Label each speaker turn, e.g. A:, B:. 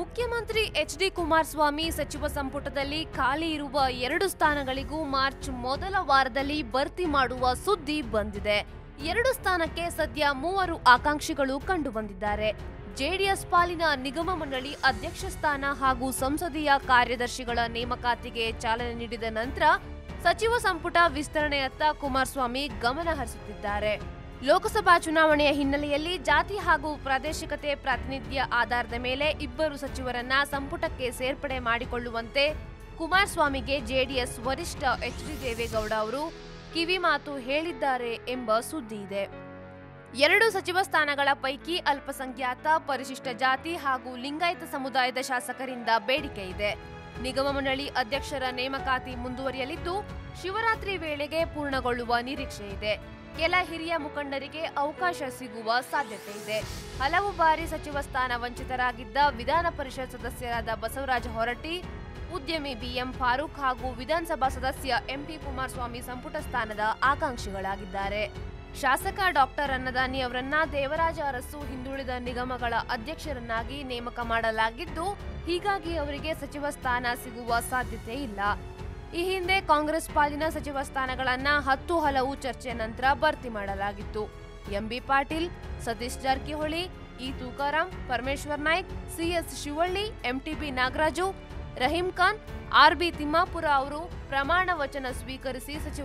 A: ಮುಖ್ಯಮಂತ್ರಿ H D Kumaraswamy ಸಚಿವ ಸಂಪುಟದಲ್ಲಿ ಖಾಲಿ ಇರುವ ಎರಡು ಸ್ಥಾನಗಳಿಗೂ ಮಾರ್ಚ್ ಮೊದಲ ವಾರದಲ್ಲಿ ಭರ್ತಿ ಮಾಡುವ ಸುದ್ದಿ ಬಂದಿದೆ. ಎರಡು ಸ್ಥಾನಕ್ಕೆ ಸದ್ಯ ಮೂವರು ಆಕಾಂಕ್ಷಿಗಳು ಕಂಡು ಬಂದಿದ್ದಾರೆ ಜೆಡಿಎಸ್ ಪಾಲಿನ ನಿಗಮ ಮಂಡಳಿ ಅಧ್ಯಕ್ಷ ಸ್ಥಾನ ಹಾಗೂ ಸಂಸದೀಯ ಕಾರ್ಯದರ್ಶಿಗಳ ನೇಮಕಾತಿಗೆ ಚಾಲನೆ ನೀಡಿದ ನಂತರ ಸಚಿವ ಸಂಪುಟ ವಿಸ್ತರಣೆಯತ್ತ ಕುಮಾರಸ್ವಾಮಿ ಗಮನ ಹರಿಸುತ್ತಿದ್ದಾರೆ. ಲೋಕಸಭಾ ಚುನಾವಣೆಯ ಹಿನ್ನೆಲೆಯಲ್ಲಿ ಜಾತಿ ಹಾಗೂ ಪ್ರಾದೇಶಿಕತೆ ಪ್ರಾತಿನಿಧ್ಯ ಆಧಾರದ ಮೇಲೆ ಇಬ್ಬರು ಸಚಿವರನ್ನ ಸಂಪುಟಕ್ಕೆ ಸೇರ್ಪಡೆ ಮಾಡಿಕೊಳ್ಳುವಂತೆ ಕುಮಾರಸ್ವಾಮಿಗೆ ಜೆಡಿಎಸ್ ವರಿಷ್ಠ ಎಚ್ ಡಿ ದೇವೇಗೌಡ ಅವರು ಕಿವಿಮಾತು ಹೇಳಿದ್ದಾರೆ ಎಂಬ ಸುದ್ದಿ ಇದೆ. ಎರಡು ಸಚಿವ ಸ್ಥಾನಗಳ ಪೈಕಿ ಅಲ್ಪಸಂಖ್ಯಾತ, ಪರಿಶಿಷ್ಟ ಜಾತಿ ಹಾಗೂ ಲಿಂಗಾಯತ ಸಮುದಾಯದ ಶಾಸಕರಿಂದ ಬೇಡಿಕೆ ಇದೆ. ನಿಗಮ ಮಂಡಳಿ ಅಧ್ಯಕ್ಷರ ನೇಮಕಾತಿ ಮುಂದುವರಿಯಲಿದ್ದು, ಶಿವರಾತ್ರಿ ವೇಳೆಗೆ ಪೂರ್ಣಗೊಳ್ಳುವ ನಿರೀಕ್ಷೆ ಇದೆ. ಕೆಲ ಹಿರಿಯ ಮುಖಂಡರಿಗೆ ಅವಕಾಶ ಸಿಗುವ ಸಾಧ್ಯತೆ ಇದೆ. ಹಲವು ಬಾರಿ ಸಚಿವ ಸ್ಥಾನ ವಂಚಿತರಾಗಿದ್ದ ವಿಧಾನ ಪರಿಷತ್ ಸದಸ್ಯರಾದ ಬಸವರಾಜ ಹೊರಟ್ಟಿ, ಉದ್ಯಮಿ ಬಿಎಂ ಫಾರೂಕ್ ಹಾಗೂ ವಿಧಾನಸಭಾ ಸದಸ್ಯ ಎಂಪಿ ಕುಮಾರಸ್ವಾಮಿ ಸಂಪುಟ ಸ್ಥಾನದ ಆಕಾಂಕ್ಷಿಗಳಾಗಿದ್ದಾರೆ. ಶಾಸಕ ಡಾಕ್ಟರ್ ಅನ್ನದಾನಿ ಅವರನ್ನ ದೇವರಾಜ ಅರಸು ಹಿಂದುಳಿದ ನಿಗಮಗಳ ಅಧ್ಯಕ್ಷರನ್ನಾಗಿ ನೇಮಕ ಮಾಡಲಾಗಿದ್ದು, ಹೀಗಾಗಿ ಅವರಿಗೆ ಸಚಿವ ಸ್ಥಾನ ಸಿಗುವ ಸಾಧ್ಯತೆ ಇಲ್ಲ. ಈ ಹಿಂದೆ ಕಾಂಗ್ರೆಸ್ ಪಾಲಿನ ಸಚಿವ ಸ್ಥಾನಗಳನ್ನ ಹತ್ತು ಹಲವು ಚರ್ಚೆ ನಂತರ ಭರ್ತಿ ಮಾಡಲಾಗಿತ್ತು. MB Patil, Satish Jarkiholi, E Tukaram, Parameshwar Naik CS Shivalli, MTB Nagaraju, Rahim Khan RB Timmapur ಅವರು ಪ್ರಮಾಣ ವಚನ ಸ್ವೀಕರಿಸಿ ಸಚಿವ